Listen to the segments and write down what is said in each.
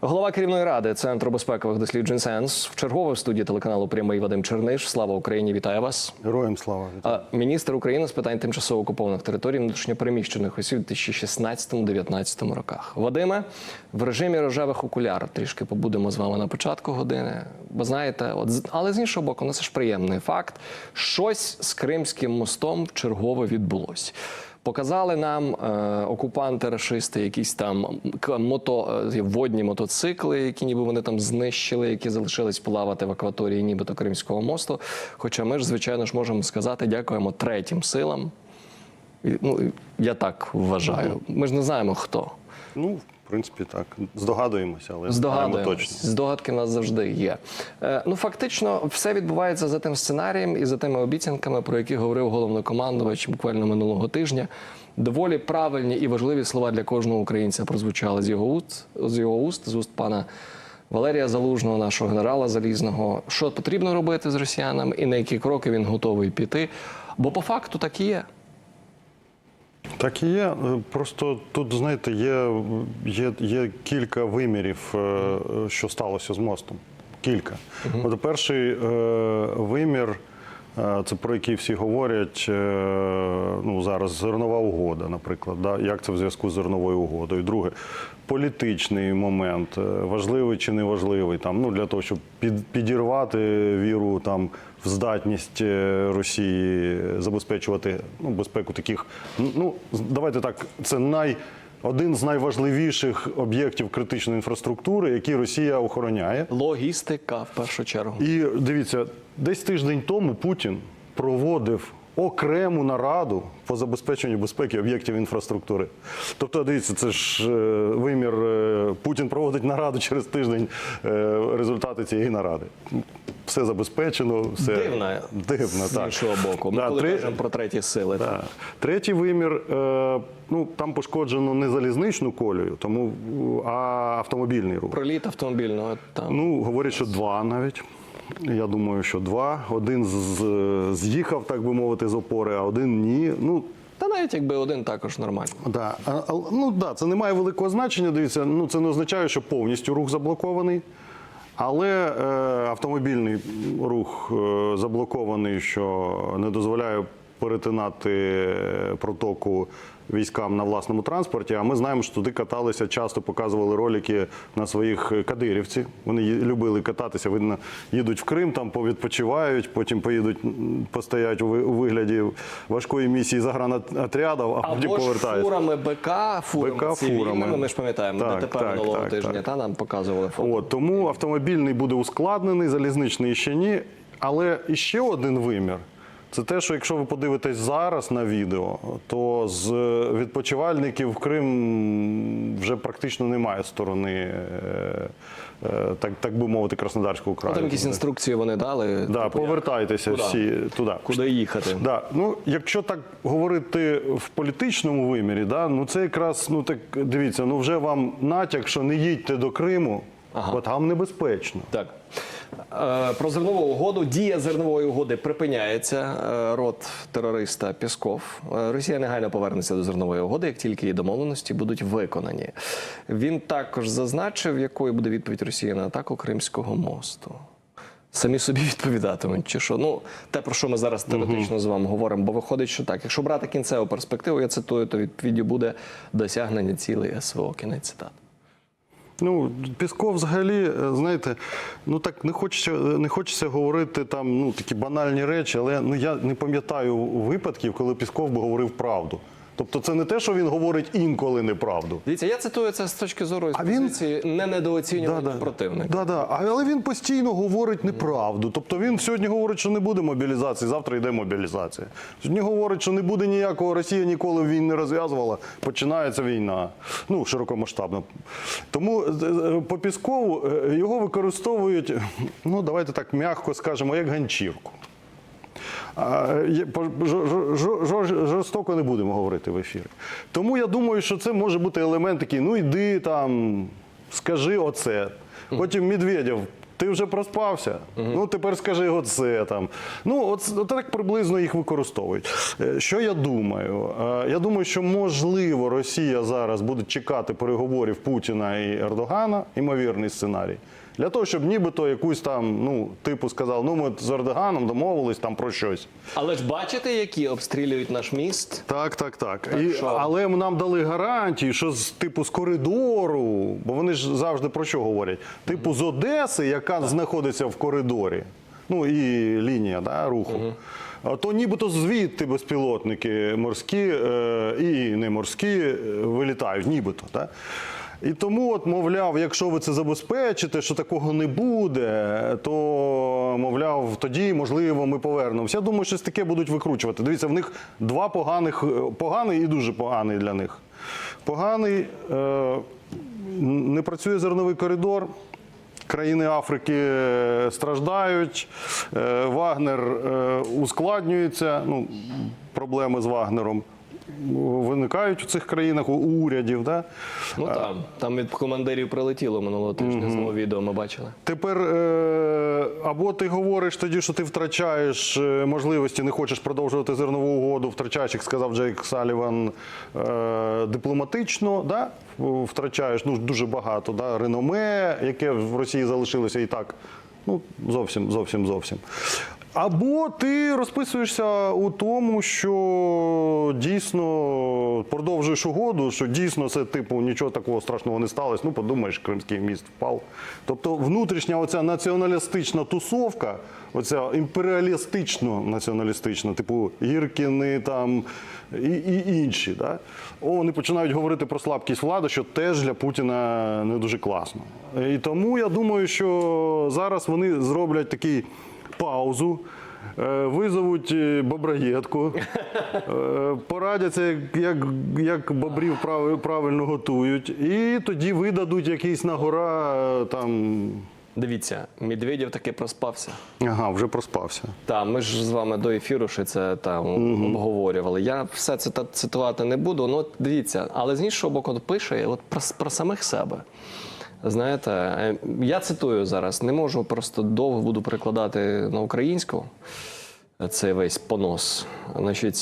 Голова керівної ради Центру безпекових досліджень СЕНС в чергове в студії телеканалу Прямий Вадим Черниш. Слава Україні! Вітаю вас. Героям слава. А, Міністр України з питань тимчасово окупованих територій внутрішньопереміщених осіб у 2016-2019 роках. Вадиме, в режимі рожевих окуляр трішки побудемо з вами на початку години. Бо знаєте, от але з іншого боку, ну це ж приємний факт. Щось з Кримським мостом в чергове відбулось. Показали нам е, окупанти рашисти якісь там мото, е, водні мотоцикли, які ніби вони там знищили, які залишились плавати в акваторії нібито Кримського мосту. Хоча ми ж, звичайно ж, можемо сказати, дякуємо третім силам. Ну, я так вважаю. Ми ж не знаємо хто. Ну, в принципі, так. Здогадуємося, але знаємо Здогадуємось. точно. Здогадки в нас завжди є. Е, ну, фактично, все відбувається за тим сценарієм і за тими обіцянками, про які говорив головнокомандувач буквально минулого тижня. Доволі правильні і важливі слова для кожного українця прозвучали з його уст, з його уст, з уст пана Валерія Залужного, нашого генерала залізного. Що потрібно робити з росіянами і на які кроки він готовий піти. Бо по факту так і є. Так і є. Е, Просто тут, знаєте, є, є, є кілька вимірів, е, що сталося з мостом. Кілька. От перший е, вимір, це про який всі говорять, е, ну, зараз зернова угода, наприклад. Да? Як це в зв'язку з зерновою угодою? Друге, політичний момент, е, важливий чи не важливий, там, ну, для того, щоб під, підірвати віру там, в здатність е, Росії забезпечувати ну, безпеку таких. Ну, давайте так, це най. Один з найважливіших об'єктів критичної інфраструктури, які Росія охороняє. Логістика в першу чергу. І дивіться, десь тиждень тому Путін проводив окрему нараду по забезпеченню безпеки об'єктів інфраструктури. Тобто, дивіться, це ж е, вимір. е, Путін проводить нараду через тиждень е, результати цієї наради. Все забезпечено, все Дивно, дивно з так. іншого боку. Ми Да, коли три- кажемо про треті сили. так. Третій вимір, е, ну там пошкоджено не залізничну колію, тому а автомобільний рух. Проліт автомобільного там. Ну, говорять, що два навіть. Я думаю, що два. Один з- з'їхав, так би мовити, з опори, а один ні. Ну, Та навіть якби один також нормально. да. А, ну, да, це не має великого значення. Дивіться, ну це не означає, що повністю рух заблокований. Але е, автомобільний рух е, заблокований, що не дозволяє перетинати е, протоку військам на власному транспорті. А ми знаємо, що туди каталися, часто показували ролики на своїх кадирівці. Вони любили кататися. Видно, їдуть в Крим, там повідпочивають, потім поїдуть, постоять у ви- у вигляді важкої місії загранотрядів, а потім Або повертаються. фурами БК, фурами БК цивільними. фурами. Ми ж пам'ятаємо, Так, ДТП так, минулого так, тижня, так. та нам показували фото. От, тому автомобільний буде ускладнений, залізничний ще ні. Але іще один вимір. Це те, що якщо ви подивитесь зараз на відео, то з відпочивальників Крим вже практично немає сторони, е, е, так, так би мовити, Краснодарського Ну, краю. Там якісь інструкції вони дали. да, типу, повертайтеся Куди? всі туди. Куди їхати? Да. Ну, якщо так говорити в політичному вимірі, да, ну це якраз ну так дивіться, ну вже вам натяк, що не їдьте до Криму, Ага. бо там небезпечно. Так. Е, Про зернову угоду. Дія зернової угоди припиняється. Е, Рот терориста Пісков. Е, Росія негайно повернеться до зернової угоди, як тільки її домовленості будуть виконані. Він також зазначив, якою буде відповідь Росії на атаку Кримського мосту. Самі собі відповідатимуть, чи що? Ну, те, про що ми зараз теоретично з вами говоримо, бо виходить, що так. Якщо брати кінцеву перспективу, я цитую, то відповіді буде досягнення цілей СВО. Кінець цитати. Ну, Пісков взагалі, е, знаєте, ну так не хочеться, не хочеться говорити там ну, такі банальні речі, але ну, я не пам'ятаю випадків, коли Пісков би говорив правду. Тобто це не те, що він говорить інколи неправду. Дивіться, я цитую це з точки зору А він- не недооцінювання противника. Да, да. Але він постійно говорить неправду. Тобто він сьогодні говорить, що не буде мобілізації, завтра йде мобілізація. Сьогодні говорить, що не буде ніякого Росія ніколи війн не розв'язувала. Починається війна. Ну, широкомасштабно. Тому е, е, по Піскову е, його використовують, ну давайте так м'яко скажемо, як ганчірку. А, є- по- жо- жо- жо- жо- Жорстоко не будемо говорити в ефірі. Тому я думаю, що це може бути елемент такий: ну йди там, скажи оце. Потім Медведєв Ти вже проспався. Ну тепер скажи оце там. Ну, от, от так приблизно їх використовують. Е, Що я думаю? Е, Я думаю, що можливо Росія зараз буде чекати переговорів Путіна і Ердогана, ймовірний сценарій. Для того, щоб нібито якусь там, ну, типу сказав, ну ми з Ердоганом домовились там про щось. Але ж бачите, які обстрілюють наш міст? Так, так, так. І, що? але нам дали гарантії, що з типу з коридору, бо вони ж завжди про що говорять? Типу з Одеси, яка знаходиться в коридорі, ну і лінія да, руху. А То нібито звідти безпілотники морські е, і не морські е, вилітають, нібито. Да? І тому, от, мовляв, якщо ви це забезпечите, що такого не буде, то мовляв, тоді можливо ми повернемося. Я думаю, щось таке будуть викручувати. Дивіться, в них два поганих, е, поганий і дуже поганий для них. Поганий е, не працює зерновий коридор. Країни Африки е, страждають, е, Вагнер ускладнюється. Ну, проблеми з Вагнером виникають у цих країнах у урядів. Да? Ну там, там від командирів прилетіло минулого тижня. Знову відео ми бачили. Тепер е, або ти говориш тоді, що ти втрачаєш е, можливості, не хочеш продовжувати зернову угоду, втрачаєш, як сказав Джейк Саліван, е, дипломатично, да? втрачаєш ну, дуже багато да? реноме, яке в Росії залишилося і так. Ну, зовсім, зовсім, зовсім. Або ти розписуєшся у тому, що дійсно продовжуєш угоду, що дійсно це типу нічого такого страшного не сталося. Ну, подумаєш, Кримський міст впав. Тобто внутрішня оця націоналістична тусовка, оця імперіалістично націоналістична, типу Гіркіни там і, і інші, да? О, вони починають говорити про слабкість влади, що теж для Путіна не дуже класно. І тому я думаю, що зараз вони зроблять такий паузу. е, Визовуть е, бобраєтку, е, порадяться, як, як, бобрів правильно готують, і тоді видадуть якийсь на гора е, там. Дивіться, Медведєв таки проспався. Ага, вже проспався. Так, ми ж з вами до ефіру ще це там обговорювали. Я все це цитувати не буду. Ну, дивіться, але з іншого боку, пише от про, про самих себе. Знаєте, е, я цитую зараз, не можу просто довго буду перекладати на українську цей весь понос. Значит,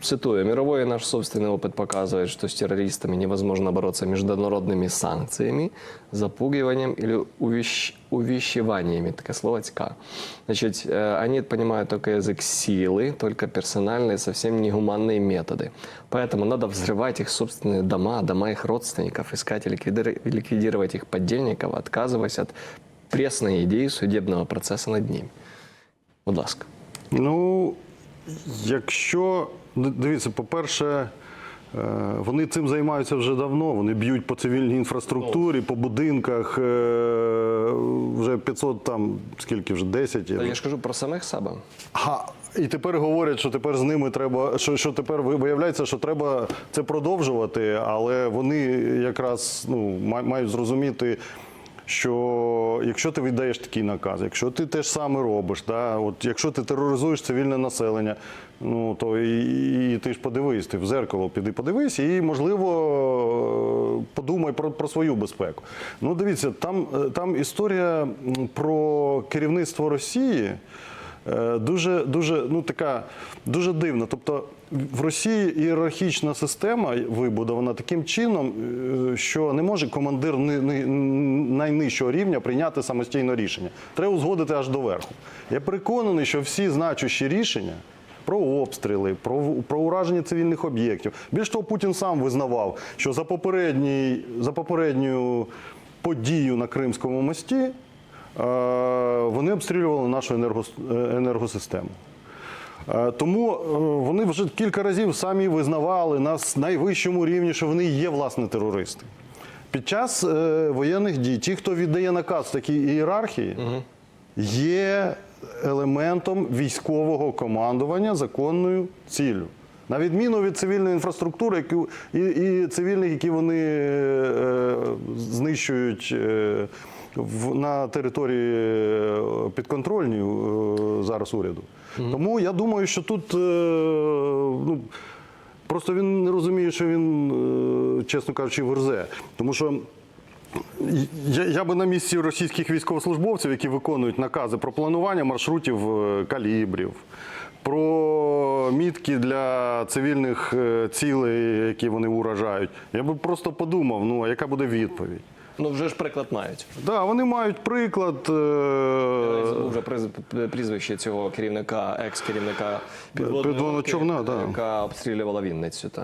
цитую, мировой наш собственный опыт показывает, что с террористами невозможно бороться международными санкциями, запугиванием или увещ... увещеваниями. Такое слово «тька». Значит, они понимают только язык силы, только персональные, совсем негуманные методы. Поэтому надо взрывать их собственные дома, дома их родственников, искать и ликвидир- ликвидировать их поддельников, отказываясь от пресной идеи судебного процесса над ними. Будь ласка. Ну, якщо дивіться, по-перше, е, вони цим займаються вже давно. Вони б'ють по цивільній інфраструктурі, по будинках е, вже 500 там скільки вже 10. Та Я ж кажу про самих себе. А, і тепер говорять, що тепер з ними треба, що, що тепер виявляється, що треба це продовжувати, але вони якраз ну, мають зрозуміти. Що якщо ти віддаєш такий наказ, якщо ти те ж саме робиш, да, от якщо ти тероризуєш цивільне населення, ну то і, і ти ж подивись, ти в зеркало піди подивись, і можливо подумай про, про свою безпеку. Ну дивіться, там, е, там історія про керівництво Росії. Е, Дуже, дуже, ну така дуже дивна. Тобто в Росії ієрархічна система вибудована таким чином, е, що не може командир ни- ни- найнижчого рівня прийняти самостійно рішення. Треба узгодити аж до верху. Я переконаний, що всі значущі рішення. Про обстріли, про, про ураження цивільних об'єктів. Більш того, Путін сам визнавав, що за, попередній, за попередню подію на Кримському мості вони обстрілювали нашу е, енергосистему. Е, Тому е, вони вже кілька разів самі визнавали на найвищому рівні, що вони є власне терористи. Під час е, воєнних дій ті, хто віддає наказ такій ієрархії, є елементом військового командування законною ціллю. На відміну від цивільної інфраструктури яку- і, і цивільних, які вони е, знищують е, в, на території е, підконтрольній е, зараз уряду. Тому я думаю, що тут е, ну, просто він не розуміє, що він, чесно кажучи, верзе. Тому що Я, я би на місці російських військовослужбовців, які виконують накази про планування маршрутів калібрів, про мітки для цивільних цілей, які вони уражають. Я би просто подумав, ну а яка буде відповідь? Ну вже ж приклад мають. Да, вони мають приклад. е, Я забув вже приз- прізвище цього керівника, екс-керівника підводного Підводного човна, да. яка обстрілювала Вінницю. Та.